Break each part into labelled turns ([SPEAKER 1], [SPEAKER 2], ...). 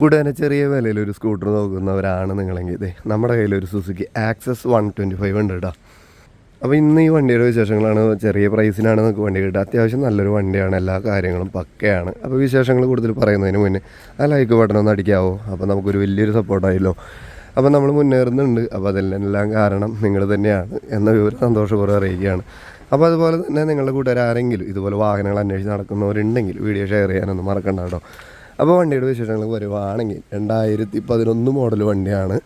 [SPEAKER 1] കൂടെ ചെറിയ വിലയിൽ ഒരു സ്കൂട്ടർ നോക്കുന്നവരാണ് നിങ്ങളെങ്കിൽ ഇതേ നമ്മുടെ കയ്യിൽ ഒരു Suzuki Access one twenty five ഉണ്ട് കേട്ടോ. അപ്പോൾ ഇന്ന് ഈ വണ്ടിയുടെ വിശേഷങ്ങളാണ് ചെറിയ പ്രൈസിനാണ് നമുക്ക് വണ്ടി കിട്ടുക. അത്യാവശ്യം നല്ലൊരു വണ്ടിയാണ് എല്ലാ കാര്യങ്ങളും പക്കയാണ്. അപ്പോൾ വിശേഷങ്ങൾ കൂടുതൽ പറയുന്നതിന് മുന്നേ ആ ലൈക്ക് ബട്ടൺ ഒന്ന് അടിക്കാവോ? അപ്പോൾ നമുക്കൊരു വലിയൊരു സപ്പോർട്ടായല്ലോ അപ്പോൾ നമ്മൾ മുന്നേറുന്നുണ്ട്. അപ്പോൾ അതെല്ലാം കാരണം നിങ്ങൾ തന്നെയാണ് എന്ന വിവരം സന്തോഷപൂർവം അറിയിക്കുകയാണ്. അപ്പോൾ അതുപോലെ തന്നെ നിങ്ങളുടെ കൂട്ടുകാർ ആരെങ്കിലും ഇതുപോലെ വാഹനങ്ങൾ അന്വേഷിച്ച് നടക്കുന്നവരുണ്ടെങ്കിൽ വീഡിയോ ഷെയർ ചെയ്യാനൊന്നും മറക്കണ്ട കേട്ടോ. അപ്പോൾ വണ്ടിയുടെ വിശേഷങ്ങൾ വരുവാണെങ്കിൽ രണ്ടായിരത്തി പതിനൊന്ന് മോഡൽ വണ്ടിയാണ്.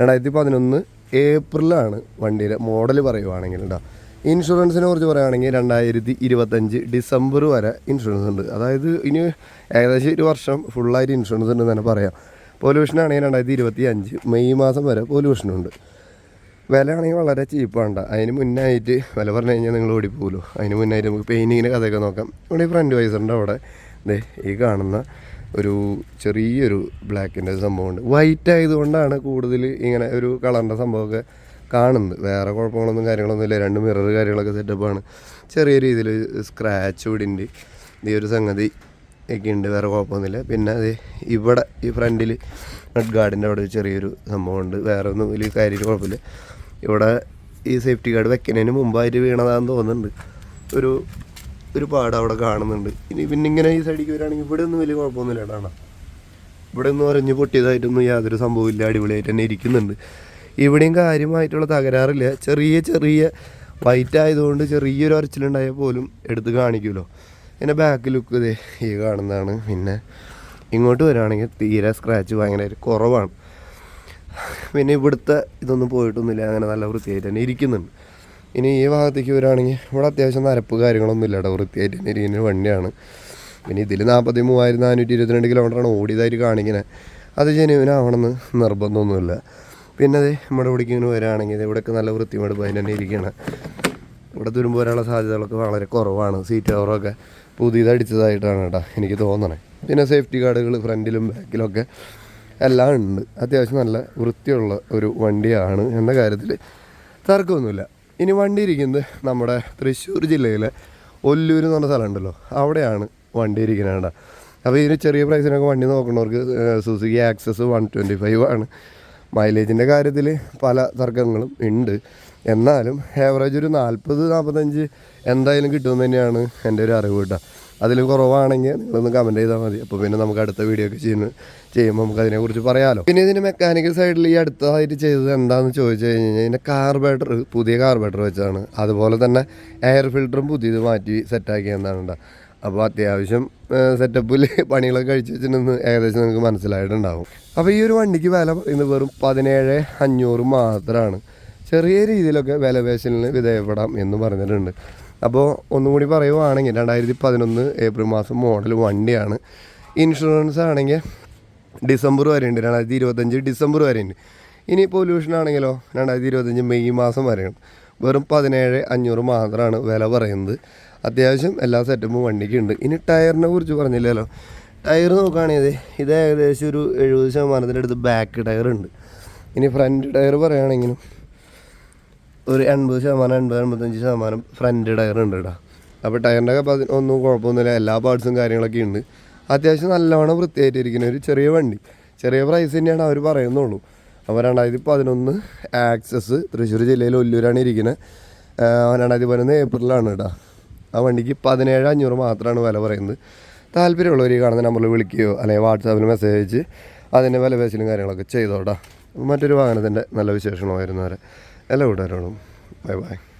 [SPEAKER 1] രണ്ടായിരത്തി പതിനൊന്ന് ഏപ്രിലാണ് വണ്ടിയുടെ മോഡൽ പറയുവാണെങ്കിൽ കേട്ടോ. ഇൻഷുറൻസിനെ കുറിച്ച് പറയുകയാണെങ്കിൽ രണ്ടായിരത്തി ഇരുപത്തഞ്ച് ഡിസംബർ വരെ ഇൻഷുറൻസ് ഉണ്ട്. അതായത് ഇനി ഏകദേശം ഒരു വർഷം ഫുള്ളായിട്ട് ഇൻഷുറൻസ് ഉണ്ടെന്ന് തന്നെ പറയാം. പൊല്യൂഷൻ ആണെങ്കിൽ രണ്ടായിരത്തി ഇരുപത്തി അഞ്ച് മെയ് മാസം വരെ പൊല്യൂഷനുണ്ട് വില ആണെങ്കിൽ വളരെ ചീപ്പാണ് അതിന് മുന്നായിട്ട് വില പറഞ്ഞു കഴിഞ്ഞാൽ നിങ്ങൾ ഓടിപ്പോകുമല്ലോ അതിന് മുന്നായിട്ട് നമുക്ക് പെയിന്റിങ്ങിന്റെ കഥയൊക്കെ നോക്കാം. ഇവിടെ ഈ ഫ്രണ്ട് വൈസറിന്റെ അവിടെ ദേ ഈ കാണുന്ന ഒരു ചെറിയൊരു ബ്ലാക്കിന്റെ സംഭവമുണ്ട്. വൈറ്റ് ആയതുകൊണ്ടാണ് കൂടുതൽ ഇങ്ങനെ ഒരു കളറിന്റെ സംഭവമൊക്കെ കാണുന്നത്. വേറെ കുഴപ്പങ്ങളൊന്നും കാര്യങ്ങളൊന്നും ഇല്ല. രണ്ട് മിറർ കാര്യങ്ങളൊക്കെ സെറ്റപ്പാണ് ചെറിയ രീതിയിൽ സ്ക്രാച്ച് വീടിന്റെ ഈ ഒരു സംഗതി ഒക്കെ ഉണ്ട്. വേറെ കുഴപ്പമൊന്നുമില്ല. പിന്നെ അത് ഇവിടെ ഈ ഫ്രണ്ടിൽ നട്ട് ഗാർഡിന്റെ അവിടെ ചെറിയൊരു സംഭവമുണ്ട്. വേറെ ഒന്നും വലിയ കാര്യം കുഴപ്പമില്ല. ഇവിടെ ഈ സേഫ്റ്റി ഗാർഡ് വെക്കുന്നതിന് മുമ്പായിട്ട് വീണതാണെന്ന് തോന്നുന്നുണ്ട്. ഒരു ഒരു പാട് അവിടെ കാണുന്നുണ്ട്. ഇനി പിന്നെ ഇങ്ങനെ ഈ സൈഡിലേക്ക് വരികയാണെങ്കിൽ ഇവിടെ ഒന്നും വലിയ കുഴപ്പമൊന്നുമില്ല കേട്ടോ ഇവിടെ ഒന്നും അറിഞ്ഞ് പൊട്ടിയതായിട്ടൊന്നും യാതൊരു സംഭവമില്ല അടിപൊളിയായിട്ട് തന്നെ ഇരിക്കുന്നുണ്ട്. ഇവിടെയും കാര്യമായിട്ടുള്ള തകരാറില്ല. ചെറിയ ചെറിയ വൈറ്റ് ആയതുകൊണ്ട് ചെറിയൊരു അരച്ചിലുണ്ടായാൽ പോലും എടുത്ത് കാണിക്കുമല്ലോ പിന്നെ ബാക്ക് ലുക്ക് ഇതേ ഈ കാണുന്നതാണ്. പിന്നെ ഇങ്ങോട്ട് വരികയാണെങ്കിൽ തീരെ സ്ക്രാച്ച് ഭയങ്കര കുറവാണ്. പിന്നെ ഇവിടുത്തെ ഇതൊന്നും പോയിട്ടൊന്നുമില്ല. അങ്ങനെ നല്ല വൃത്തിയായിട്ട് തന്നെ ഇരിക്കുന്നുണ്ട്. ഇനി ഈ ഭാഗത്തേക്ക് വരികയാണെങ്കിൽ ഇവിടെ അത്യാവശ്യം നരപ്പ് കാര്യങ്ങളൊന്നും ഇല്ല കേട്ടോ. വൃത്തിയായിട്ട് തന്നെ ഇരിക്കുന്ന വണ്ടിയാണ്. പിന്നെ ഇതിൽ നാൽപ്പത്തി മൂവായിരത്തി നാനൂറ്റി ഇരുപത്തിരണ്ട് കിലോമീറ്ററാണ് ഓടിയതായിട്ട് കാണിക്കുന്നത് അത് ജനുവിനാവണമെന്ന് നിർബന്ധമൊന്നുമില്ല. പിന്നെ അത് നമ്മുടെ ഇവിടേക്ക് ഇങ്ങനെ വരികയാണെങ്കിൽ ഇവിടെയൊക്കെ നല്ല വൃത്തിമെടുപ്പ് അതിന് തന്നെ ഇരിക്കുകയാണ്. ഇവിടെ തുരുമ്പ് വരാനുള്ള സാധ്യതകളൊക്കെ വളരെ കുറവാണ്. സീറ്റ് കവറൊക്കെ പുതിയത് അടിച്ചതായിട്ടാണ് കേട്ടോ എനിക്ക് തോന്നണേ. പിന്നെ സേഫ്റ്റി ഗാർഡുകൾ ഫ്രണ്ടിലും ബാക്കിലൊക്കെ എല്ലാം ഉണ്ട്. അത്യാവശ്യം നല്ല വൃത്തിയുള്ള ഒരു വണ്ടിയാണ്. എന്ന കാര്യത്തിൽ തർക്കമൊന്നുമില്ല. ഇനി വണ്ടി ഇരിക്കുന്നത് നമ്മുടെ തൃശ്ശൂർ ജില്ലയിലെ ഒല്ലൂർ എന്ന് പറഞ്ഞ സ്ഥലമുണ്ടല്ലോ. അവിടെയാണ് വണ്ടി ഇരിക്കുന്നത് അപ്പോൾ ഇതിന് ചെറിയ പ്രൈസിനൊക്കെ വണ്ടി നോക്കുന്നവർക്ക് Suzuki Access one twenty five ആണ്. മൈലേജിന്റെ കാര്യത്തിൽ പല തർക്കങ്ങളും ഉണ്ട്. എന്നാലും ആവറേജ് ഒരു നാൽപ്പത് നാൽപ്പത്തഞ്ച് എന്തായാലും കിട്ടുമെന്ന് തന്നെയാണ് എന്റെ ഒരു അറിവ് കേട്ടോ. അതിൽ കുറവാണെങ്കിൽ നിങ്ങളൊന്ന് കമന്റ് ചെയ്താൽ മതി. അപ്പോൾ പിന്നെ നമുക്ക് അടുത്ത വീഡിയോ ഒക്കെ ചെയ്യുന്ന ചെയ്യുമ്പോൾ നമുക്ക് അതിനെക്കുറിച്ച് പറയാമല്ലോ പിന്നെ ഇതിന്റെ മെക്കാനിക്കൽ സൈഡിൽ ഈ അടുത്തതായിട്ട് ചെയ്തത് എന്താണെന്ന് ചോദിച്ചു കഴിഞ്ഞാൽ ഇതിന്റെ കാർബേറ്റർ പുതിയ കാർബേറ്റർ വെച്ചാണ് അതുപോലെ തന്നെ എയർ ഫിൽറ്ററും പുതിയത് മാറ്റി സെറ്റാക്കിയെന്നാണ് അപ്പോൾ അത്യാവശ്യം സെറ്റപ്പിൽ പണികളൊക്കെ കഴിച്ച് വെച്ചിട്ടുണ്ടെന്ന് ഏകദേശം നിങ്ങൾക്ക് മനസ്സിലായിട്ടുണ്ടാവും. അപ്പോൾ ഈ ഒരു വണ്ടിക്ക് വില പറയുന്നത് വെറും പതിനേഴ് അഞ്ഞൂറ് മാത്രമാണ് ചെറിയ രീതിയിലൊക്കെ വില പേശലിന് വിധേയപ്പെടാം എന്ന് പറഞ്ഞിട്ടുണ്ട്. അപ്പോൾ ഒന്നും കൂടി പറയുവാണെങ്കിൽ രണ്ടായിരത്തി പതിനൊന്ന് ഏപ്രിൽ മാസം മോഡൽ വണ്ടിയാണ്. ഇൻഷുറൻസ് ആണെങ്കിൽ ഡിസംബർ വരെ ഉണ്ട് രണ്ടായിരത്തി ഇരുപത്തഞ്ച് ഡിസംബർ വരെ ഉണ്ട് ഇനി പൊല്യൂഷൻ ആണെങ്കിലോ രണ്ടായിരത്തി ഇരുപത്തഞ്ച് മെയ് മാസം വരെയാണ് വെറും പതിനേഴ് അഞ്ഞൂറ് മാത്രമാണ് വില പറയുന്നത്. അത്യാവശ്യം എല്ലാ സെറ്റപ്പും വണ്ടിക്ക് ഉണ്ട്. ഇനി ടയറിനെ കുറിച്ച് പറഞ്ഞില്ലല്ലോ. ടയർ നോക്കുകയാണെങ്കിൽ ഇത് ഏകദേശം ഒരു എഴുപത് ശതമാനത്തിന്റെ അടുത്ത് ബാക്ക് ടയർ ഉണ്ട് ഇനി ഫ്രണ്ട് ടയർ പറയുകയാണെങ്കിലും ഒരു എൺപത് ശതമാനം എൺപത് എൺപത്തഞ്ച് ശതമാനം ഫ്രണ്ട് ടയർ ഉണ്ട് കേട്ടോ അപ്പോൾ ടയറിന്റെ ഒക്കെ ഒന്നും കുഴപ്പമൊന്നുമില്ല എല്ലാ പാർട്സും കാര്യങ്ങളൊക്കെ ഉണ്ട്. അത്യാവശ്യം നല്ലവണ്ണം വൃത്തിയായിട്ട് ഇരിക്കുന്ന ഒരു ചെറിയ വണ്ടി. ചെറിയ പ്രൈസ് തന്നെയാണ് അവർ പറയുന്നുള്ളൂ. അപ്പോൾ രണ്ടായിരത്തി പതിനൊന്ന് ആക്സസ് തൃശ്ശൂർ ജില്ലയിൽ ഒല്ലൂരാണ് ഇരിക്കുന്നത് രണ്ടായിരത്തി പതിനൊന്ന് ഏപ്രിലാണ് കേട്ടോ ആ വണ്ടിക്ക് പതിനേഴ് അഞ്ഞൂറ് മാത്രമാണ് വില പറയുന്നത്. താല്പര്യമുള്ളവർ ഈ കാണുന്ന നമ്പറിൽ വിളിക്കുകയോ അല്ലെങ്കിൽ വാട്സാപ്പിൽ മെസ്സേജ് അയച്ച് അതിന്റെ വില പേശലും കാര്യങ്ങളൊക്കെ ചെയ്തോട്ടാ മറ്റൊരു വാഹനത്തിന്റെ നല്ല വിശേഷണമായിരുന്നു വരെ എല്ലാ കൂട്ടുകാരോടും ബൈ ബൈ.